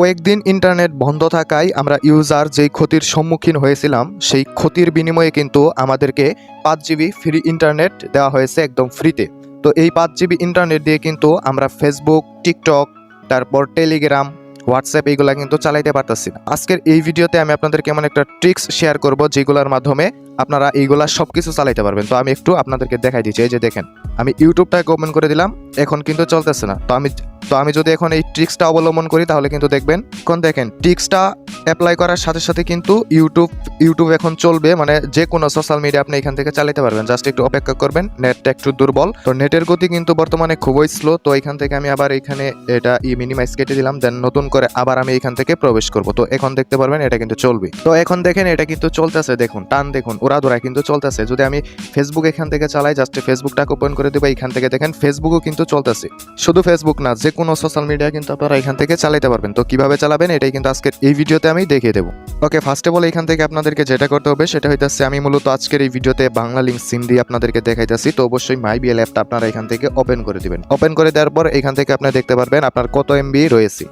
কয়েকদিন ইন্টারনেট বন্ধ থাকায় আমরা ইউজার যেই ক্ষতির সম্মুখীন হয়েছিলাম, সেই ক্ষতির বিনিময়ে কিন্তু আমাদেরকে পাঁচ জিবি ফ্রি ইন্টারনেট দেওয়া হয়েছে একদম ফ্রিতে তো এই পাঁচ জিবি ইন্টারনেট দিয়ে কিন্তু আমরা ফেসবুক টিকটক তারপর টেলিগ্রাম হোয়াটসঅ্যাপ এইগুলা কিন্তু চালাইতে পারতেছি না। আজকের এই ভিডিওতে আমি আপনাদেরকে এমন একটা ট্রিক্স শেয়ার করব যেগুলোর মাধ্যমে আপনারা এইগুলা সব কিছু চালাইতে পারবেন। তো আমি একটু আপনাদেরকে দেখাই দিচ্ছি, এই যে দেখেন, আমি ইউটিউবটাকে ওপেন করে দিলাম। এখন কিন্তু চলতেছে না। তো আমি তো আমি যদি এখন এই ট্রিক্সটা অবলম্বন করি, তাহলে কিন্তু দেখবেন, এখন দেখেন ট্রিক্সটা অ্যাপ্লাই করার সাথে সাথে কিন্তু ইউটিউব ইউটিউব এখন চলবে। মানে যে কোনো সোশ্যাল মিডিয়া আপনি এখান থেকে চালাতে পারবেন। জাস্ট একটু অপেক্ষা করবেন নেটটা একটু দুর্বল। তো নেটের গতি কিন্তু বর্তমানে খুবই স্লো তো এখান থেকে আমি আবার এখানে এটা ই মিনিমাইজ কেটে দিলাম। দেন নতুন করে আবার আমি এখান থেকে প্রবেশ করব। তো এখন দেখতে পারবেন, এটা কিন্তু চলবে। তো এখন দেখেন, এটা কিন্তু চলতেছে। দেখুন, টান দেখুন ওরা ধরা কিন্তু চলতেছে। যদি আমি ফেসবুক এখান থেকে চালাই জাস্ট ফেসবুকটাকে ওপেন করে দেবো এখান থেকে দেখেন ফেসবুকও কিন্তু চলতেছে। শুধু ফেসবুক না যে কোনো সোশ্যাল মিডিয়া কিন্তু আপনারা এখান থেকে চালাতে পারবেন। তো কীভাবে চালাবেন, এটাই কিন্তু আজকের এই ভিডিওতে আমি দেখিয়ে দেবো। ওকে ফার্স্ট অল এখান থেকে আপনাদেরকে যেটা করতে হবে, সেটা হইতেছে আমি মূলত আজকের এই ভিডিওতে বাংলা লিঙ্ক সিম দিয়ে আপনাদেরকে দেখাইতেছি। তো অবশ্যই মাই বিএল অ্যাপটা আপনারা এখান থেকে ওপেন করে দিবেন। ওপেন করে দেওয়ার পর এখান থেকে আপনি দেখতে পারবেন আপনার কত এমবি রয়েছে।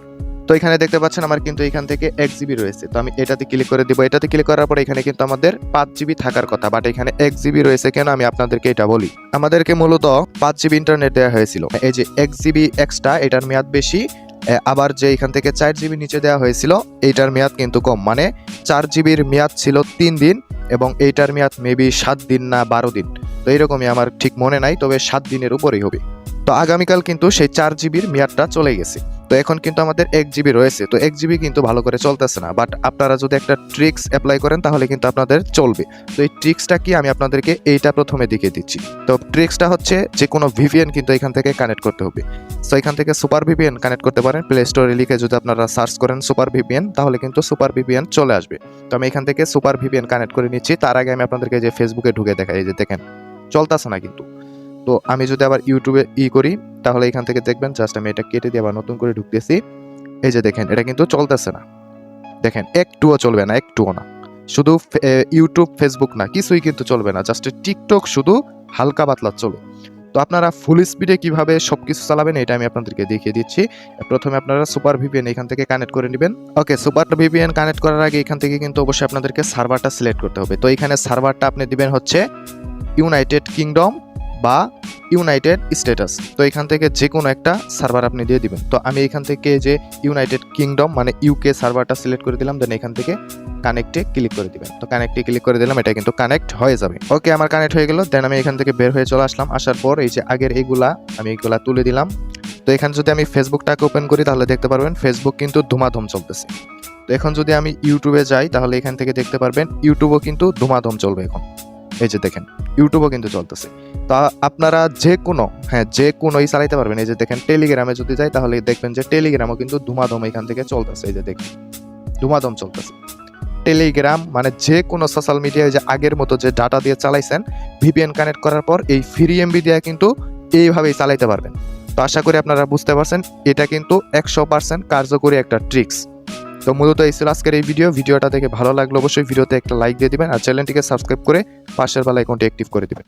তো এখানে দেখতে পাচ্ছেন আমার কিন্তু এখান থেকে এক জিবি রয়েছে। তো আমি এটাতে ক্লিক করে দিব। এটাতে ক্লিক করার পর এখানে কিন্তু আমাদের পাঁচ জিবি থাকার কথা বাট এখানে এক জিবি রয়েছে কেন আমি আপনাদেরকে এটা বলি। আমাদেরকে মূলত পাঁচ জিবি ইন্টারনেট দেওয়া হয়েছিল। এই যে এক জিবি এক্সট্রা এটার মেয়াদ বেশি আবার যে এখান থেকে চার জিবি নিচে দেওয়া হয়েছিল এইটার মেয়াদ কিন্তু কম। মানে চার জিবির মেয়াদ ছিল তিন দিন এবং এইটার মেয়াদ মেবি সাত দিন না বারো দিন। তো এইরকমই আমার ঠিক মনে নাই, তবে সাত দিনের উপরেই হবে। তো আগামীকাল কিন্তু সেই চার জিবির মেয়াদটা চলে গেছে। তো এখন কিন্তু আমাদের এক জিবি রয়েছে। তো এক জিবি কিন্তু ভালো করে চলতেছে না। বাট আপনারা যদি একটা ট্রিক্স অ্যাপ্লাই করেন, তাহলে কিন্তু আপনাদের চলবে। তো এই ট্রিক্সটা কি? আমি আপনাদেরকে এইটা প্রথমে দেখিয়ে দিচ্ছি। তো ট্রিক্সটা হচ্ছে যে কোনো ভিপিএন কিন্তু এখান থেকে কানেক্ট করতে হবে। সো এখান থেকে সুপার ভিপিএন কানেক্ট করতে পারেন। প্লে স্টোরে লিখে যদি আপনারা সার্চ করেন সুপার ভিপিএন তাহলে কিন্তু সুপার ভিপিএন চলে আসবে। তো আমি এখান থেকে সুপার ভিপিএন কানেক্ট করে নিচ্ছি। তার আগে আমি আপনাদেরকে যে ফেসবুকে ঢুকে দেখাই যে দেখেন, চলতেছে না কিন্তু। তো আমি যদি আবার ইউটিউবে ই করি তাহলে এখান থেকে দেখবেন জাস্ট আমি এটা কেটে দিয়ে আবার নতুন করে ঢুকতেছি। এই যে দেখেন, এটা কিন্তু চলতেছে না। দেখেন, একটুও চলবে না, একটুও না। শুধু ইউটিউব ফেসবুক না, কিছুই কিন্তু চলবে না। জাস্ট টিকটক শুধু হালকা পাতলা চলে তো আপনারা ফুল স্পিডে কীভাবে সব কিছু চালাবেন, এটা আমি আপনাদেরকে দেখিয়ে দিচ্ছি। প্রথমে আপনারা সুপার ভিপিএন এখান থেকে কানেক্ট করে নেবেন। ওকে সুপার ভিপিএন কানেক্ট করার আগে এখান থেকে কিন্তু অবশ্যই আপনাদেরকে সার্ভারটা সিলেক্ট করতে হবে। তো এখানে সার্ভারটা আপনি দিবেন হচ্ছে ইউনাইটেড কিংডম বা ইউনাইটেড স্ট্যাটাস তো এখান থেকে যে কোনো একটা সার্ভার আপনি দিয়ে দিবেন। তো আমি এখান থেকে যে ইউনাইটেড কিংডম মানে ইউকে সার্ভারটা সিলেক্ট করে দিলাম, দেন এখান থেকে কানেক্টে ক্লিক করে দিবেন। তো কানেক্টে ক্লিক করে দিলাম, এটা কিন্তু কানেক্ট হয়ে যাবে। ওকে আমার কানেক্ট হয়ে গেল, দেন আমি এখান থেকে বের হয়ে চলে আসলাম। আসার পর এই যে আগের এইগুলা আমি এইগুলা তুলে দিলাম। তো এখানে যদি আমি ফেসবুকটাকে ওপেন করি, তাহলে দেখতে পারবেন ফেসবুক কিন্তু ধুমাধুম চলতেছে। তো এখন যদি আমি ইউটিউবে যাই, তাহলে এখান থেকে দেখতে পারবেন ইউটিউবও কিন্তু ধুমাধুম চলবে এখন। এই যে দেখেন, ইউটিউবও কিন্তু চলতেছে। তা আপনারা যে কোনো হ্যাঁ যে কোনোই চালাইতে পারবেন। এই যে দেখেন টেলিগ্রামে যদি যাই, তাহলে দেখবেন যে টেলিগ্রামও কিন্তু ধুমাধুম এখান থেকে চলতেছে। এই যে দেখেন, ধুমাধুম চলতেছে। টেলিগ্রাম মানে যে কোনো সোশ্যাল মিডিয়ায় যে আগের মতো যে ডাটা দিয়ে চালাইছেন ভিপিএন কানেক্ট করার পর এই ফ্রি এমবি দিয়ে কিন্তু এইভাবেই চালাইতে পারবেন। তো আশা করি আপনারা বুঝতে পারছেন, এটা কিন্তু একশো পার্সেন্ট কার্যকরী একটা ট্রিক্স তো মূলত এই ছিল আজকের এই ভিডিও ভিডিওটা দেখে ভালো লাগল অবশ্যই ভিডিওতে একটা লাইক দিয়ে দিবেন আর চ্যানেলটিকে সাবস্ক্রাইব করে পাশের বেলা আইকনটি অ্যাক্টিভ করে দিবেন।